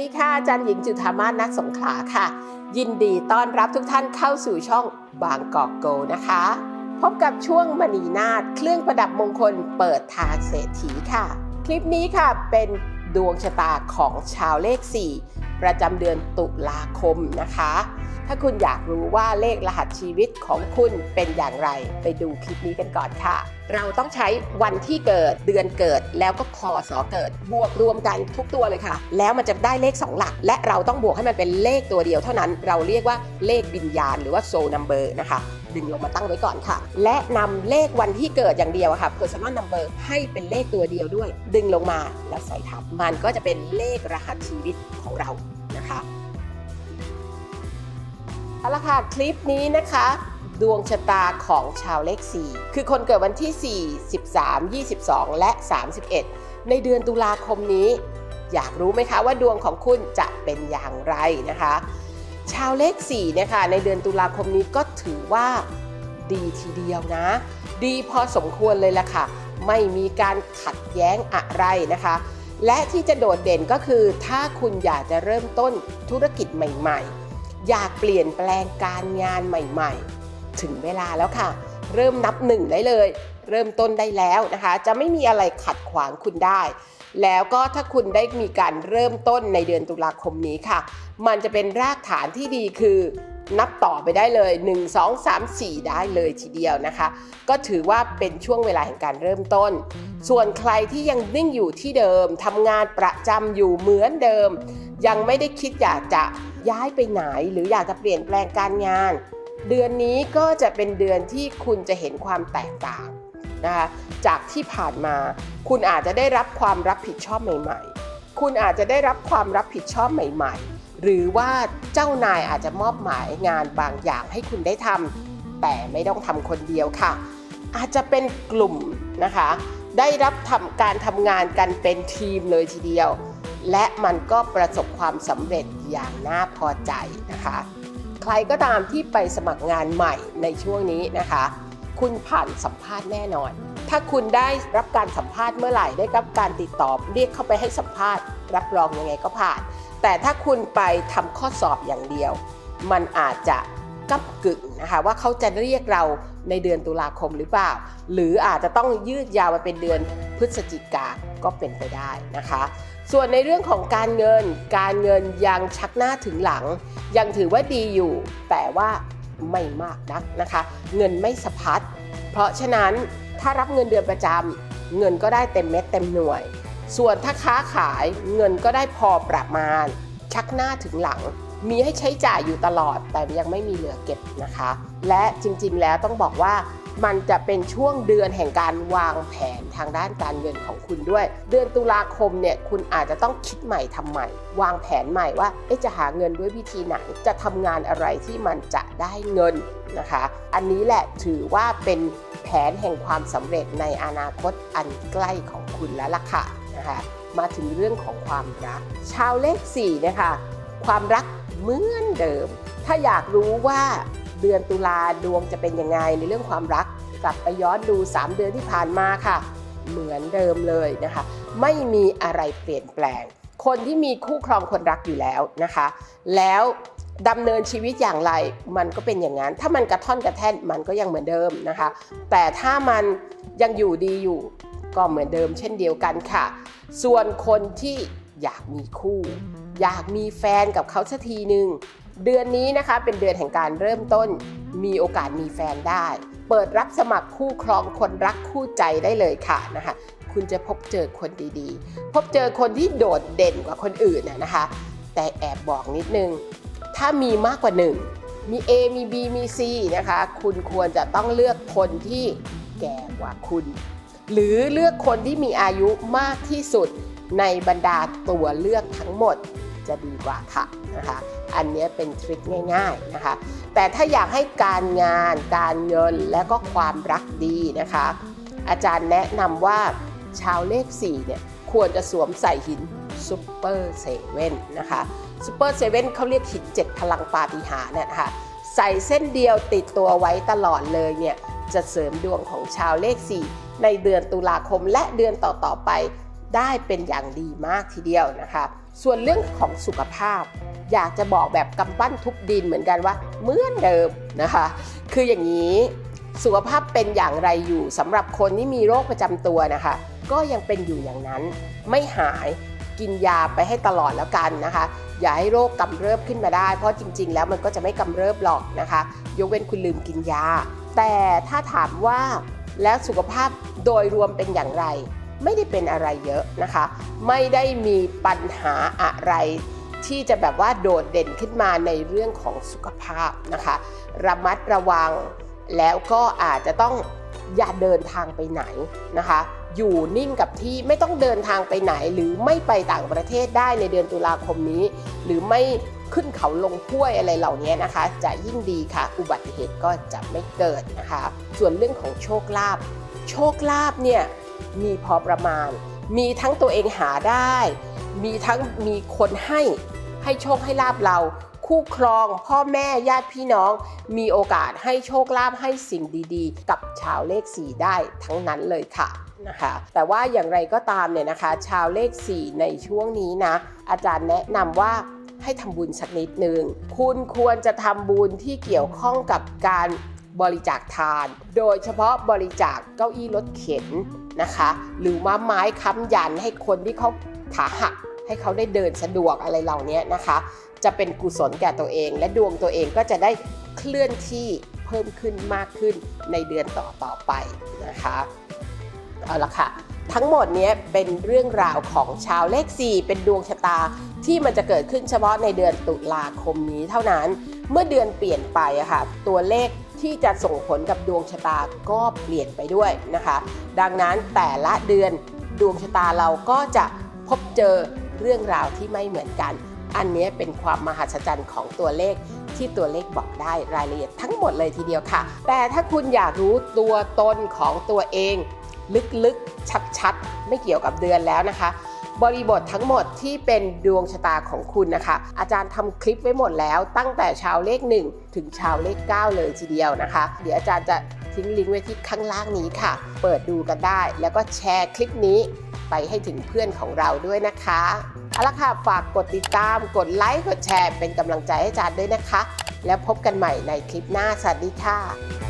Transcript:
ดีค่ะอาจารย์หญิงจุธามาศนักสงขลาค่ะ ยินดีต้อนรับทุกท่านเข้าสู่ช่องบางกอกโกนะคะ พบกับช่วงมณีนาฏเครื่องประดับมงคลเปิดทางเศรษฐีค่ะ คลิปนี้ค่ะเป็นดวงชะตาของชาวเลข 4 ประจำเดือนตุลาคมนะคะ ถ้าคุณอยากรู้ว่าเลขรหัสชีวิตของคุณเป็นอย่างไร ไปดูคลิปนี้กันก่อนค่ะ เราต้องใช้วันที่เกิดเดือนเกิดแล้วก็คอสอเกิด บวกรวมกันทุกตัวเลยค่ะ แล้วมันจะได้เลข 2 หลัก และเราต้องบวกให้มันเป็นเลขตัวเดียวเท่านั้น เราเรียกว่าเลขวิญญาณหรือว่าโซนัมเบอร์นะคะดึงลงมาตั้งไว้ก่อนค่ะ และนำเลขวันที่เกิดอย่างเดียวอะค่ะ personal number ให้เป็นเลขตัวเดียวด้วย ดึงลงมาแล้วใส่ทับ มันก็จะเป็นเลขรหัสชีวิตของเรานะคะ เอาละค่ะคลิปนี้นะคะ ดวงชะตาของชาวเลข 4 คือคนเกิดวันที่ 4 13 22 และ 31 ในเดือนตุลาคมนี้ อยากรู้ไหมคะว่าดวงของคุณจะเป็นอย่างไรนะคะ ชาวเลข4เนี่ยค่ะในเดือนตุลาคมนี้ก็ถือว่าดีทีเดียวนะ ดีพอสมควรเลยละค่ะ ไม่มีการขัดแย้งอะไรนะคะ และที่จะโดดเด่นก็คือถ้าคุณอยากจะเริ่มต้นธุรกิจใหม่ ๆ อยากเปลี่ยนแปลงการงานใหม่ๆ ถึงเวลาแล้วค่ะ เริ่มนับหนึ่งได้เลย เริ่มต้นได้แล้วนะคะ จะไม่มีอะไรขัดขวางคุณได้ แล้วก็ถ้าคุณได้มีการเริ่มต้นในเดือนตุลาคมนี้ค่ะ มันจะเป็นรากฐานที่ดีคือนับต่อไปได้เลย 1 2 3 4 ได้เลยทีเดียวนะคะ ก็ถือว่าเป็นช่วงเวลาแห่งการเริ่มต้น ส่วนใครที่ยังนิ่งอยู่ที่เดิมทำงานประจำอยู่เหมือนเดิม ยังไม่ได้คิดอยากจะย้ายไปไหนหรืออยากจะเปลี่ยนแปลงการงาน เดือนนี้ก็จะเป็นเดือนที่คุณจะเห็นความแตกต่างนะคะจากที่ผ่านมา คุณอาจจะได้รับความรับผิดชอบใหม่ ๆ คุณอาจจะได้รับความรับผิดชอบใหม่ ๆ หรือว่าเจ้านายอาจจะมอบหมายงานบางอย่างให้คุณได้ทำแต่ไม่ต้องทำคนเดียวค่ะ อาจจะเป็นกลุ่มนะคะ ได้รับทำการทำงานกันเป็นทีมเลยทีเดียว และมันก็ประสบความสำเร็จอย่างน่าพอใจนะคะ ใครก็ตามที่ไปสมัครงานใหม่ในช่วงนี้นะคะ คุณผ่านสัมภาษณ์แน่นอน ถ้าคุณได้รับการสัมภาษณ์เมื่อไหร่ได้รับการติดต่อเรียกเข้าไปให้สัมภาษณ์ รับรองยังไงก็ผ่าน แต่ถ้าคุณไปทำข้อสอบอย่างเดียว มันอาจจะ กักกึ่งนะคะว่าเขาจะเรียกเราในเดือนตุลาคมหรือเปล่า หรืออาจจะต้องยืดยาวไปเป็นเดือนพฤศจิกาก็เป็นไปได้นะคะ ส่วนในเรื่องของการเงินการเงินยังชักหน้าถึงหลัง ยังถือว่าดีอยู่ แต่ว่าไม่มากนักนะคะ เงินไม่สะพัดเพราะฉะนั้นถ้ารับเงินเดือนประจำเงินก็ได้เต็มเม็ดเต็มหน่วย ส่วนถ้าค้าขายเงินก็ได้พอประมาณ ชักหน้าถึงหลัง มีให้ใช้จ่ายอยู่ตลอด แต่ยังไม่มีเหลือเก็บนะคะ และจริงๆแล้วต้องบอกว่ามันจะเป็นช่วงเดือนแห่งการวางแผนทางด้านการเงินของคุณด้วย เดือนตุลาคมเนี่ยคุณอาจจะต้องคิดใหม่ทำใหม่ วางแผนใหม่ว่าจะหาเงินด้วยวิธีไหน จะทำงานอะไรที่มันจะได้เงินนะคะ อันนี้แหละถือว่าเป็นแผนแห่งความสำเร็จในอนาคตอันใกล้ของคุณแล้วล่ะค่ะนะคะมาถึงเรื่องของความรัก ชาวเลข4นะคะความรัก เหมือนเดิม ถ้าอยากรู้ว่าเดือนตุลาดวงจะเป็นยังไงในเรื่องความรัก กลับไปย้อนดู 3 เดือนที่ผ่านมาค่ะ เหมือนเดิมเลยนะคะ ไม่มีอะไรเปลี่ยนแปลง คนที่มีคู่ครองคนรักอยู่แล้วนะคะ แล้วดำเนินชีวิตอย่างไรมันก็เป็นอย่างนั้น ถ้ามันกระท่อนกระแท่นมันก็ยังเหมือนเดิมนะคะ แต่ถ้ามันยังอยู่ดีอยู่ก็เหมือนเดิมเช่นเดียวกันค่ะ ส่วนคนที่อยากมีคู่ อยากมีแฟนกับเขาสักทีหนึ่งเดือนนี้นะคะเป็นเดือนแห่งการเริ่มต้น มีโอกาสมีแฟนได้ เปิดรับสมัครคู่ครองคนรักคู่ใจได้เลยค่ะนะคะ คุณจะพบเจอคนดีๆ พบเจอคนที่โดดเด่นกว่าคนอื่นนะคะ แต่แอบบอกนิดนึง ถ้ามีมากกว่าหนึ่งมี A มี B มี C นะคะ คุณควรจะต้องเลือกคนที่แก่กว่าคุณ หรือเลือกคนที่มีอายุมากที่สุดในบรรดาตัวเลือกทั้งหมด จะดีกว่าค่ะนะคะ อันนี้เป็นทริคง่าย ๆนะคะ แต่ถ้าอยากให้การงานการเงินและก็ความรักดีนะคะ อาจารย์แนะนำว่าชาวเลข4เนี่ยควรจะสวมใส่หินซูเปอร์เซเว่นนะคะซูเปอร์เซเว่นเขาเรียกหิน7พลังปาฏิหาริย์เนี่ยนะคะใส่เส้นเดียวติดตัวไว้ตลอดเลยเนี่ยจะเสริมดวงของชาวเลข 4 ในเดือนตุลาคมและเดือนต่อๆไป ได้เป็นอย่างดีมากทีเดียวนะคะ ส่วนเรื่องของสุขภาพ อยากจะบอกแบบกำปั้นทุบดินเหมือนกันว่าเหมือนเดิมนะคะ คืออย่างนี้สุขภาพเป็นอย่างไรอยู่สำหรับคนที่มีโรคประจำตัวนะคะ ก็ยังเป็นอยู่อย่างนั้น ไม่หายกินยาไปให้ตลอดแล้วกันนะคะ อย่าให้โรคกำเริบขึ้นมาได้ เพราะจริง ๆ แล้วมันก็จะไม่กำเริบหรอกนะคะ ยกเว้นคุณลืมกินยา แต่ถ้าถามว่าแล้วสุขภาพโดยรวมเป็นอย่างไร ไม่ได้เป็นอะไรเยอะนะคะ ไม่ได้มีปัญหาอะไร ที่จะแบบว่าโดดเด่นขึ้นมาในเรื่องของสุขภาพนะคะ ระมัดระวังแล้วก็อาจจะต้องอย่าเดินทางไปไหนนะคะ อยู่นิ่งกับที่ไม่ต้องเดินทางไปไหน หรือไม่ไปต่างประเทศได้ในเดือนตุลาคมนี้ หรือไม่ขึ้นเขาลงห้วยอะไรเหล่านี้นะคะ จะยิ่งดีค่ะ อุบัติเหตุก็จะไม่เกิดนะคะ ส่วนเรื่องของโชคลาภโชคลาภเนี่ย มีพอประมาณ มีทั้งตัวเองหาได้ มีทั้งมีคนให้ให้โชคให้ลาบเรา คู่ครอง พ่อแม่ญาติพี่น้อง มีโอกาสให้โชคลาภให้สิ่งดีๆ กับชาวเลข4ได้ทั้งนั้นเลยค่ะนะคะแต่ว่าอย่างไรก็ตามเนี่ยนะคะ ชาวเลข 4 ในช่วงนี้นะ อาจารย์แนะนำว่าให้ทำบุญสักนิดหนึ่ง คุณควรจะทำบุญที่เกี่ยวข้องกับการ บริจาคทาน โดยเฉพาะบริจาคเก้าอี้รถเข็นนะคะ หรือว่าไม้ค้ำยันให้คนที่เขาขาหักให้เขาได้เดินสะดวกอะไรเหล่านี้นะคะ จะเป็นกุศลแก่ตัวเอง และดวงตัวเองก็จะได้เคลื่อนที่เพิ่มขึ้นมากขึ้นในเดือนต่อต่อๆไปนะคะเอาละค่ะทั้งหมดนี้เป็นเรื่องราวของชาวเลข 4 เป็นดวงชะตาที่มันจะเกิดขึ้นเฉพาะในเดือนตุลาคมนี้เท่านั้น เมื่อเดือนเปลี่ยนไปอะค่ะ ตัวเลข ที่จะส่งผลกับดวงชะตาก็เปลี่ยนไปด้วยนะคะ ดังนั้นแต่ละเดือนดวงชะตาเราก็จะพบเจอเรื่องราวที่ไม่เหมือนกัน อันนี้เป็นความมหัศจรรย์ของตัวเลขที่ตัวเลขบอกได้รายละเอียดทั้งหมดเลยทีเดียวค่ะ แต่ถ้าคุณอยากรู้ตัวตนของตัวเอง ลึกๆชัดๆ ไม่เกี่ยวกับเดือนแล้วนะคะ บริบททั้งหมดที่เป็นดวงชะตาของคุณนะคะ อาจารย์ทำคลิปไว้หมดแล้ว ตั้งแต่ชาวเลข 1 ถึงชาวเลข 9 เลยทีเดียวนะคะ เดี๋ยวอาจารย์จะทิ้งลิงก์ไว้ที่ข้างล่างนี้ค่ะ เปิดดูกันได้ แล้วก็แชร์คลิปนี้ไปให้ถึงเพื่อนของเราด้วยนะคะเอาละค่ะฝากกดติดตามกดไลค์กดแชร์เป็นกำลังใจให้อาจารย์ด้วยนะคะ แล้วพบกันใหม่ในคลิปหน้าสวัสดีค่ะ